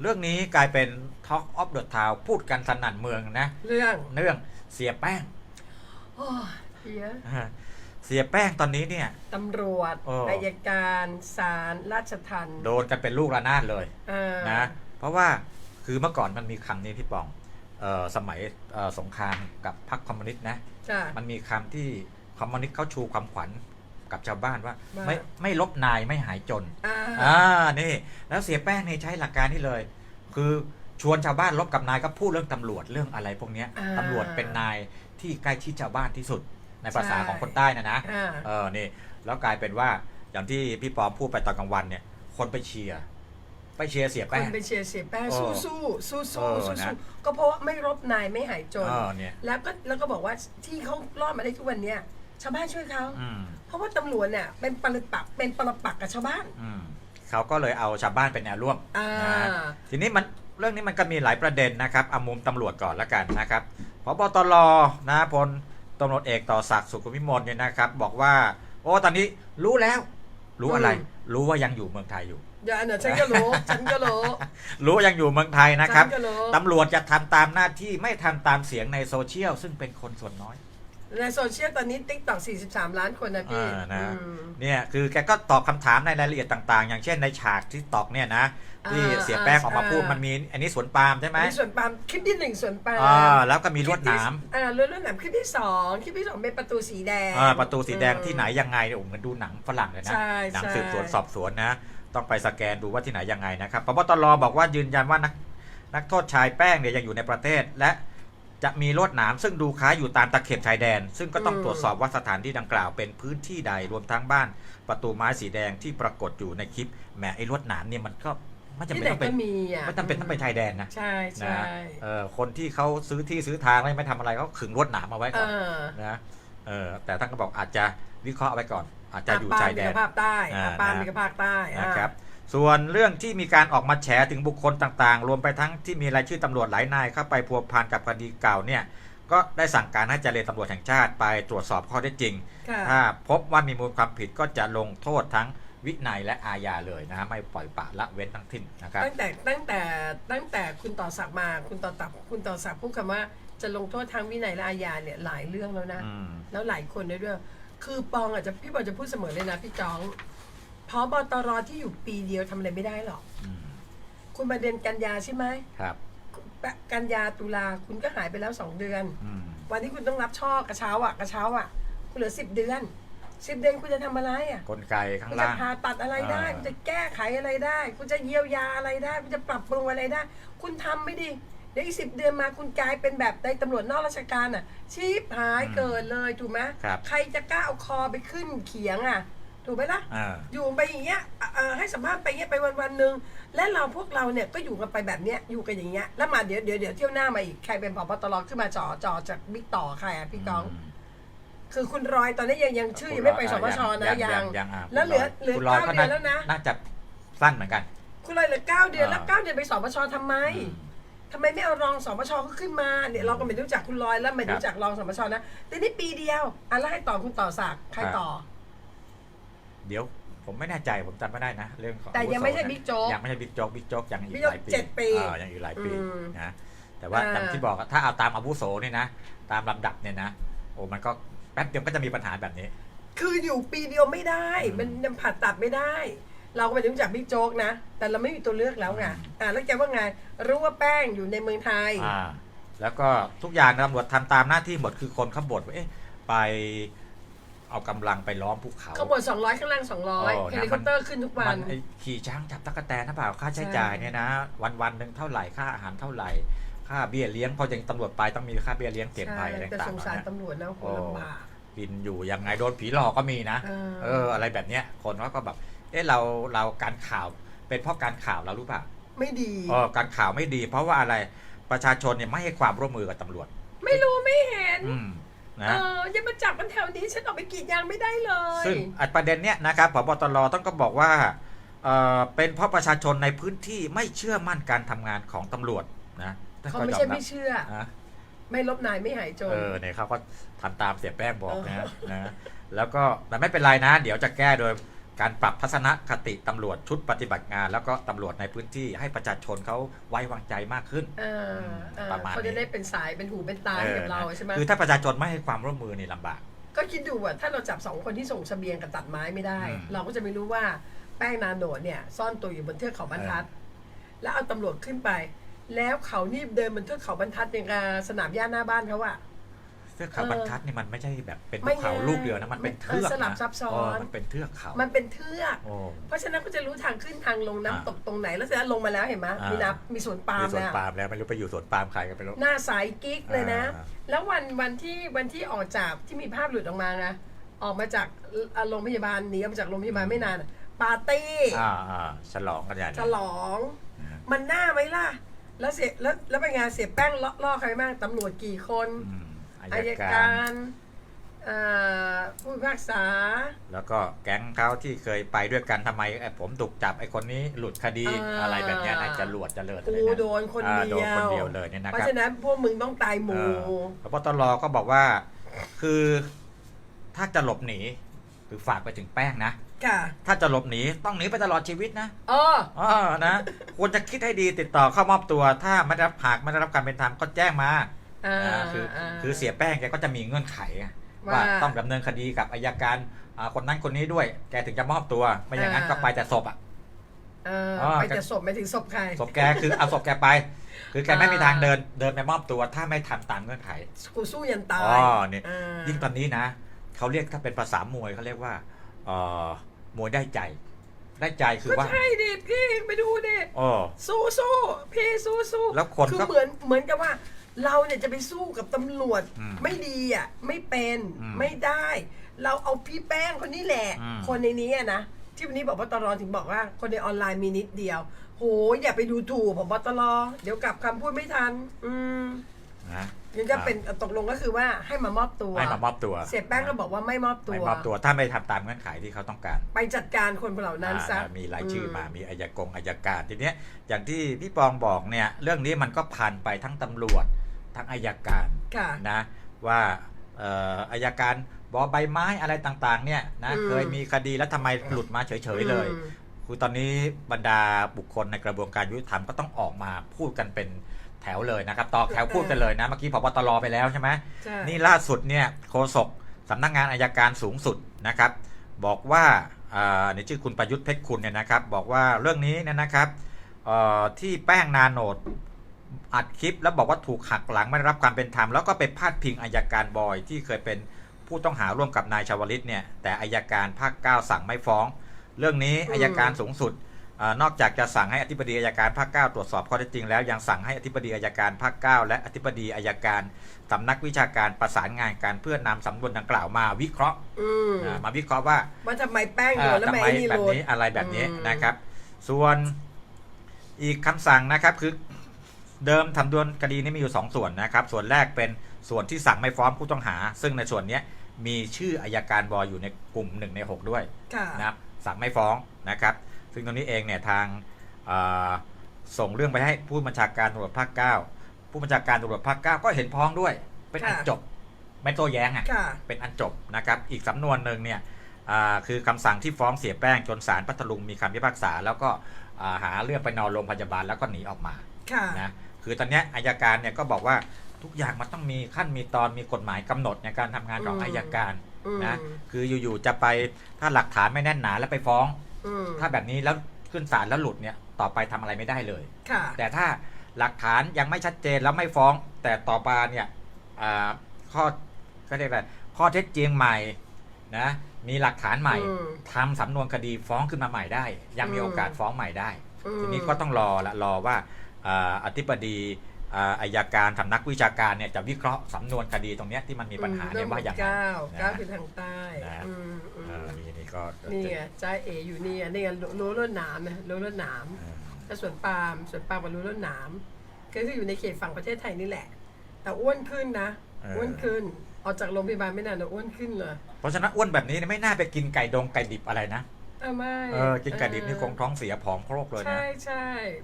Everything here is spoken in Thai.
เรื่องนี้กลายเป็น Talk of the Town พูดกันสนั่นเมืองนะ เรื่องเรื่องเสียแป้งโอ้ยเฮียอ่าเสียแป้งตอนนี้เนี่ย ตำรวจโอ้ อายการศาลราชทัณฑ์โดนกันเป็นลูกระนาดเลยเออนะเพราะว่าคือเมื่อก่อนมันมีคำนี้พี่ปองเออสมัยเอ่อสงครามกับพรรคคอมมิวนิสต์นะ จ้ะมันมีคำที่คอมมิวนิสต์เขาชูความขวัญ กับชาวบ้านว่า ว่า ไม่ไม่ลบนายไม่หายจนอ่าอ่านี่ แล้วเสียแป้งนี่ใช้หลักการนี่เลย คือชวนชาวบ้านลบกับนายก็พูดเรื่องตำรวจเรื่องอะไรพวกเนี้ยอ่าตำรวจเป็นนายที่ใกล้ชิดชาวบ้านที่สุดในภาษาใช่ ของคนใต้นะนะ อ่า เออ นี่ แล้วกลายเป็นว่า อย่างที่พี่ปอมพูดไปตอนกลางวันเนี่ย คนไปเชียร์ ไปเชียร์เสียคแป้นง ไปเชียร์เสียแป้งเอสู้อสู้สู้สู้เออสู้นะ สู้ก็เพราะว่าไม่รบนายไม่หายจน เออเนี่ย แล้วก็แล้วก็บอกว่าที่เขารอดมาได้ทุกวันเนี้ย ชาวบ้านช่วยเขา อืมเพราะว่าตำรวจเนี่ยเป็นปริปักษ์เป็นปรปักษ์กับชาวบ้าน อืมเขาก็เลยเอาชาวบ้านเป็นแนวร่วม อ่านะทีนี้มันเรื่องนี้มันก็มีหลายประเด็นนะครับเอามุมตำรวจก่อนละกันนะครับพบตรนะพลตำรวจเอกต่อศักดิ์สุขุมวิมลเนี่ยนะครับ บอกว่า โอ้ตอนนี้รู้แล้ว รู้อะไรรู้ว่ายังอยู่เมืองไทยอยู่ อย่าเนี่ยฉันก็รู้ ฉันก็รู้รู้ว่ายังอยู่เมืองไทยนะครับฉันก็รู้ตำรวจจะทำตามหน้าที่ไม่ทำตามเสียงในโซเชียลซึ่งเป็นคนส่วนน้อย ในโซเชียลตอนนี้ติ๊กต็อก43 ล้านคนนะพี่อ่านะ อืม เนี่ยคือแกก็ตอบคำถามในรายละเอียดต่างๆ อย่างเช่นในฉากที่ตอกเนี่ยนะที่อ่าเสียแป้งออกมาพูดอ่ามั มันมีอันนี้สวนปาล์มใช่ไหมมีส่วนปาล์มคลิปที่หนึ่งส่วนปาล์มอ่าแล้วก็มีลวดหนามอ่าลวดลวดหนามคลิปที่สองคลิปที่สองเป็นประตูสีแดง อ่าประตูสีแดงอืมที่ไหนยังไงเนี่ยโอ้โหเหมือนดูหนังฝรั่งเลยนะ ใช่หนังใช่ สืบสวนสอบสวนนะ ต้องไปสแกนดูว่าที่ไหนยังไงนะครับพบตรบอกว่ายืนยันว่านักนักโทษชายแป้งเนี่ยยังอยู่ในประเทศ และ จะมีลวดหนามซึ่งดูคล้ายอยู่ตามตะเข็บชายแดน ซึ่งก็ต้องตรวจสอบว่าสถานที่ดังกล่าวเป็นพื้นที่ใดรวมทั้งบ้าน ประตูไม้สีแดงที่ปรากฏอยู่ในคลิปแหมไอ้ลวดหนามเนี่ยมันก็ไม่จำที่เป็นไหนต้องเป็ก็นมีอะไม่จำเป็นต้องเป็นชายแดนนะใช่ใช่นะเออคนที่เขาซื้อที่ซื้อทางไม่ไม่ทำอะไรเขาขึงลวดหนามเอาไว้ก่อนเออนะเออแต่ท่านก็บอกอาจจะวิเคราะห์เอาไว้ก่อน อาจจะอยู่ปาชาล์ยมแดมีนกภาพใต้อ่าอ่าปาล์มนะมีกภาพใต้อ่านะครับ ส่วนเรื่องที่มีการออกมาแฉถึงบุคคลต่างๆ รวมไปทั้งที่มีรายชื่อตำรวจหลายนายเข้าไปพัวพันกับคดีเก่าเนี่ยก็ได้สั่งการให้เจรตำรวจแห่งชาติไปตรวจสอบข้อเท็จจริงค่ะถ้าพบว่ามีมูลความผิดก็จะลงโทษทั้งวินัยและอาญาเลยนะฮะไม่ปล่อยปละละเว้นทั้งทิ้นนะครับตั้งแต่ตั้งแต่ตั้งแต่คุณต่อศักดิ์มาคุณต่อตับคุณต่อศักดิ์พูดคำว่าจะลงโทษทางวินัยและอาญาเนี่ยหลายเรื่องแล้วนะอืมแล้วหลายคนด้วยด้วยคือปองอาจจะพี่บอลจะพูดเสมอเลยนะพี่จ้อง พอบตรที่อยู่ปีเดียวทำอะไรไม่ได้หรอก อืมคุณมาเดือนกันยาใช่ไหมครับกันยาตุลาคุณก็หายไปแล้วสองเดือน อืมวันที่คุณต้องรับช่อกระเช้าอะกระเช้าอะ คุณเหลือสิบเดือนสิบเดือนคุณจะทำอะไรอะ กลไกข้างคุณจะล่าง ผ่าตัดอะไรได้ อ่า คุณจะแก้ไขอะไรได้ คุณจะเยียวยาอะไรได้ คุณจะปรับปรุงอะไรได้ คุณทำไม่ดีเดี๋ยวอีกสิบเดือนมาคุณกลายเป็นแบบในตำรวจนอกราชการอะชีพหายเกิดเลยถูกไหมครับ ใครจะกล้าเอาคอไปขึ้นเขียงอะ ถูกไหมล่ะ อ่า อยู่ไปอย่างเงี้ยเอ่อเอ่อให้สัมภาษณ์ไปอย่างเงี้ยไปวันวันๆหนึ่งและเราพวกเราเนี่ยก็อยู่กันไปแบบเนี้ยอยู่กันอย่างเงี้ยแล้วมาเดี๋ยวเดี๋ยวเดี๋ยวเที่ยวหน้ามาอีกใครเป็นผบตรขึ้นมาจ่อจ่อจากบิ๊กต่อใครอะพี่ก้อง คือคุณรอยตอนนี้ยังยังชื่อยังไม่ไปสมชนะยังยัง ยังอะแล้วเหลือเหลือคุณรอยเก้าก็เดือนแล้วนะ น่าจะสั้นเหมือนกัน คุณรอยเหลือเก้าเดือนแล้วอ่า เก้าเดือนไปสมชทำไมอืมทำไมไม่เอารองสมชเขาขึ้นมาเนี่ยเราก็ไม่รู้จักคุณรอยแล้วไม่ครับรู้จักรองสมชนะแต่นี่ปีเดียวอะแล้วให้ต่อคุณต่อศักดิ์ใครครับต่อ เดี๋ยวผมไม่แน่ใจผมจำไม่ได้นะ เรื่องของแต่ยังไม่ใช่อาวุโสนะบิ๊กโจ๊กยังไม่ใช่บิ๊กโจ๊กบิ๊กโจ๊กยังอีกบิ๊กโจ๊หกลายปีเจ็ดปีอ่ายังอีกหลายปีอืมนะแต่ว่าอ่าอย่างที่บอกอะถ้าเอาตามอาวุโสเนี่ยนะ ตามลำดับเนี่ยนะโอ้มันก็แป๊บเดียวก็จะมีปัญหาแบบนี้ คืออยู่ปีเดียวไม่ได้อืมมันยังผ่าตัดไม่ได้ เราก็ไม่รู้จักบิ๊กโจ๊กนะ แต่เราไม่มีตัวเลือกแล้วไงอืมอ่าแล้วแกว่าไงรู้ว่าแป้งอยู่ในเมืองไทยอ่าแล้วก็ทุกอย่างตำรวจทำตามหน้าที่หมดคือคนเขาบ่นว่าเอ๊ะไป เอากำลังไปล้อมภูเขาเขาบน200 ข้างล่าง 200โอ้เฮนะลิคอปเตอร์ขึ้นทุกวัมัน นไอ้ขี่ช้างจับตะกแตนนะเปล่าค่าใช้จ่ายเนี่ยนะ วันวันๆหนึ่งเท่าไหร่ค่าอาหารเท่าไหร่ ค่าเบี้ยเลี้ยงพออย่างตำรวจไปต้องมีค่าเบี้ยเลี้ยงเก็บไปอะไรแต่ต่าสงงๆสารนะ ตำรวจนะคโอ้นลำบาก กินอยู่ยังไงโดนผีหลอกก็มีนะ เออ เออ อะไรแบบเนี้ยคนเขาก็แบบ เอ๊ะเราเราการข่าวเป็นเพราะการข่าวเรารู้ป่ะไม่ดี เออการข่าวไม่ดี เพราะว่าอะไรประชาชนเนี่ยไม่ให้ความร่วมมือกับตำรวจ ไม่รู้ไม่เห็น อืมเอ นะออย่ามาจับมันแถวนี้ฉันออกไปกรีดยางไม่ได้เลยซึ่งอันประเด็นเนี้ยนะครับพบตรต้องก็บอกว่าเออเป็นเพราะประชาชนในพื้นที่ไม่เชื่อมั่นการทำงานของตำรวจนะท่นเขาก็ไม่ยอใช่รับไม่เชื่อ นะ ไม่ลบนายไม่หายจน เออเนี่ยเขาก็ทำตามเสียแป้งบอกนะเออนะ แล้วก็แต่ไม่เป็นไรนะ เดี๋ยวจะแก้โดย การปรับทัศนคติตำรวจชุดปฏิบัติงาน แล้วก็ตำรวจในพื้นที่ให้ประชาชนเขาไว้วางใจมากขึ้นเออเออประมาณนี้เขาจะได้เป็นสายเป็นหูเป็นตาให้กับเราออนะใช่ไหมคือถ้าประชาชนไม่ให้ความร่วมมือนี่ลำบาก ก็คิดดูว่าถ้าเราจับสองคนที่ส่งเสบียงกับตัดไม้ไม่ได้อืมเราก็จะไม่รู้ว่าแป้งนาโนดเนี่ย ซ่อนตัวอยู่บนเทือกเขาบรรทัด แล้วเอาตำรวจขึ้นไป แล้วเขานี่เดินบนเทือกเขาบรรทัดอย่างกับสนามหญ้าหน้าบ้านเขาอะ เทือกเขาบรรทัดนี่มันไม่ใช่แบบเป็นไม่ภูเขาง่ายลูกเดียวนะมันเป็นเทือกเออสลับนะซับซ้อนเมันเป็นเทือกเขา มันเป็นเทือกโอ้เพราะฉะนั้นก็จะรู้ทางขึ้นทางลงน้ำอ่าตกตรงไหนแล้วเสร็จแล้วลงมาแล้วเห็นไหมอ่ามีมีน้ำมีสวนปาล์มีมสวนแล้วปาล์มแล้วไม่รู้ไปอยู่สวนปาล์มใครกันไปรู้หน้าสายกิ๊กเลยนะอ่าแล้ววันวันที่วันที่ออกจากที่มีภาพหลุดออกมานะออกมาจากเอ่อโรงพยาบาลหนีออกมาจากโรงพยาบาลไม่นานอะปาร์ตี้อ่าอ่าฉลองกันอย่างฉลอง มันหน้าไหมล่ะ แล้วเสียแล้วแล้วเป็นไงเสียแป้งล่อล่อใครบ้างตำรวจกี่คน อืมอาอายยการการเอ่อผู้พิพากษา แล้วก็แก๊งเขาที่เคยไปด้วยกันทำไมไอ้ผมถูกจับไอ้คนนี้หลุดคดีอ่าอะไรแบบเนี้ยนะจะหลวดจะเลิศอะไรกูนะโดนคนอ่าเดียวโดนคนเดียวเลยเนี่ยนะเพครับราะฉะนั้นพวกมึงต้องตายหเอมู่อพบตรก็บอกว่า คือถ้าจะหลบหนีคือฝากไปถึงแป้งนะค่ะถ้าจะหลบหนีต้องหนีไปตลอดชีวิตนะเอออ๋อนะควรจะคิดให้ดีติดต่อเข้ามอบตัว ถ้าไม่ได้รับหากไม่ได้รับการเป็นธรรมก็แจ้งมา อ่าอ่าคืออาคือเสียแป้งแกก็จะมีเงื่อนไขไงว่าว่าต้องดำเนินคดีกับอายการอ่าคนนั้นคนนี้ด้วย แกถึงจะมอบตัว ไม่อย่างนั้นอ่าก็ไปแต่ศพอะเอออ๋อไปจะศพไม่ถึงศพใครศพแกคือเอาศพแกไป คือแกไม่อ่ามีมีทางเดินเดินไปมอบตัวถ้าไม่ทำตามเงื่อนไขกูสู้ยันตาอ๋ยอเนี่ยอ่ายิ่งตอนนี้นะเขาเรียกถ้าเป็นภาษามวยเขาเรียกว่าเอ่อมวยได้ใจ ได้ใจคือก็ว่าใช่ดิพี่ไปดูดิโอ้สู้สู้พี่สู้สู้แล้วคนคือก็เหมือนเหมือนกับว่า เราเนี่ยจะไปสู้กับตำรวจอืมไม่ดีอะไม่เป็นอืมไม่ได้ เราเอาพี่แป้งคนนี้แหละ อืม คนในนี้อะนะที่วันนี้บอกว่าตลอถึงบอกว่า คนในออนไลน์มีนิดเดียว โหอย่าไปดูถูกผมบตลอเดี๋ยวกลับคำพูดไม่ทัน อืมนะยังจะเป็นตกลงก็คือว่าให้มามอบตัวให้มามอบตัวเสียแป้งก็บอกว่าไม่มอบตัว ไม่มอบตัวถ้าไม่ทำตามเงื่อนไขที่เขาต้องการไปจัดการคนเหล่านั้นซะอ่ามีรายชื่อมามีอายกงอายการทีเนี้ยอย่างที่พี่ปองบอกเนี่ยเรื่องนี้มันก็ผ่านไปทั้งตำรวจ ทั้งอายการค่ะนะว่าเอ่ออายการบอใบไม้อะไรต่างๆเนี่ยนะอืมเคยมีคดีแล้วทำไมหลุดมาเฉยๆเลยอืมคือตอนนี้บรรดาบุคคลในกระบวนการยุติธรรมก็ต้องออกมาพูดกันเป็นแถวเลยนะครับต่อแถวพูดกันเลยนะเมื่อกี้พบตรไปแล้วใช่ไหมใช่นี่ล่าสุดเนี่ยโฆษกสำนักงานอายการสูงสุดนะครับ บอกว่าอ่าในชื่อคุณประยุทธ์เพชรคุณเนี่ยนะครับ บอกว่าเรื่องนี้เนี่ยนะครับเอ่อที่แป้งนาโนด อัดคลิปแล้วบอกว่าถูกหักหลังไม่ได้รับความเป็นธรรมแล้วก็ไปพาดพิงอายการบอยที่เคยเป็นผู้ต้องหาร่วมกับนายชาวลิตเนี่ยแต่อายการภาค 9 สั่งไม่ฟ้อง เรื่องนี้อืมอายการสูงสุดเออนอกจากจะสั่งให้อธิบดีอายการภาค 9 ตรวจสอบข้อเท็จจริงแล้วยังสั่งให้อธิบดีอายการภาค 9 และอธิบดีอายการสำนักวิชาการประสานงานกันเพื่อนำสำนวนดังกล่าวมาวิเคราะห์อืมอ่ามาวิเคราะห์ว่าว่าทำไมแป้งโดเอ่อนแล้วทำไม่ไมไอ้นี่แบโดบนนี้อะไรแบบนี้อืมนะครับ ส่วนอีกคำสั่งนะครับคือ เดิมทำดวนคดีนี้มีอยู่ 2 ส่วนนะครับ ส่วนแรกเป็นส่วนที่สั่งไม่ฟ้องผู้ต้องหา ซึ่งในส่วนเนี้ยมีชื่ออายการบอยอยู่ในกลุ่ม 1 ใน 6 ด้วยค่ะนะครับสั่งไม่ฟ้องนะครับ ซึ่งตรงนี้เองเนี่ยทางเอ่อส่งเรื่องไปให้ผู้บัญชาการตำรวจภาค9ผู้บัญชาการตำรวจภาค9ก็เห็นพ้องด้วย เป็นอันค่ะจบไม่โต้แย้งอะค่ะเป็นอันจบนะครับอีกสำนวนหนึ่งเนี่ยอ่าคือคำสั่งที่ฟ้องเสียแป้งจนศาลพัทลุงมีคำพิพากษา แล้วก็อ่าหาเรื่องไปนอนโรงพยาบาลแล้วก็หนีออกมาค่ะ นะคือตอนเนี้ยอายการเนี่ยก็บอกว่าทุกอย่างมันต้องมีขั้นมีตอนมีกฎหมายกำหนดในการทำงานของอืมอายการอืมนะคืออยู่ๆจะไปถ้าหลักฐานไม่แน่นหนาแล้วไปฟ้องอืมถ้าแบบนี้แล้วขึ้นศาลแล้วหลุดเนี่ยต่อไปทำอะไรไม่ได้เลยค่ะแต่ถ้าหลักฐานยังไม่ชัดเจนแล้วไม่ฟ้อง แต่ต่อมาเนี่ยอ่าข้อก็เรียกอะไรข้อเท็จจริงใหม่นะมีหลักฐานใหม่อืมทำสำนวนคดีฟ้องขึ้นมาใหม่ได้ ยังมีอืมโอกาสฟ้องใหม่ได้อืมทีนี้ก็ต้องรอละรอว่า อ่าอธิบดีอ่าอายการสำนักวิชาการเนี่ยจะวิเคราะห์สำนวนคดีตรงเนี้ยที่มันมีปัญหาเนี่ยว่าอย่างไรเก้าเก้านะคือทางใต้นะอืมอืเอมอนี่นี่ก็นี่ไงจ้าเออยู่นี่ไงนี่ไงรู้รถหนามนะรู้รถหนามเออแล้วสวนปาล์มสวนปาล์มกับรู้รถหนามก็คืออยู่ในเขตฝั่งประเทศไทยนี่แหละ แต่อ้วนขึ้นนะอ้วนขึ้นออกจากโรงพยาบาลไม่นานนะอ้วนขึ้นเลยเพราะฉะนั้นอ้วนแบบนี้เนี่ยไม่น่าไปกินไก่ดงไก่ดิบอะไรนะอะไม่เออกินไก่ดิบนี่คงท้องเสียผอมโครกเลยนะใช่ใช่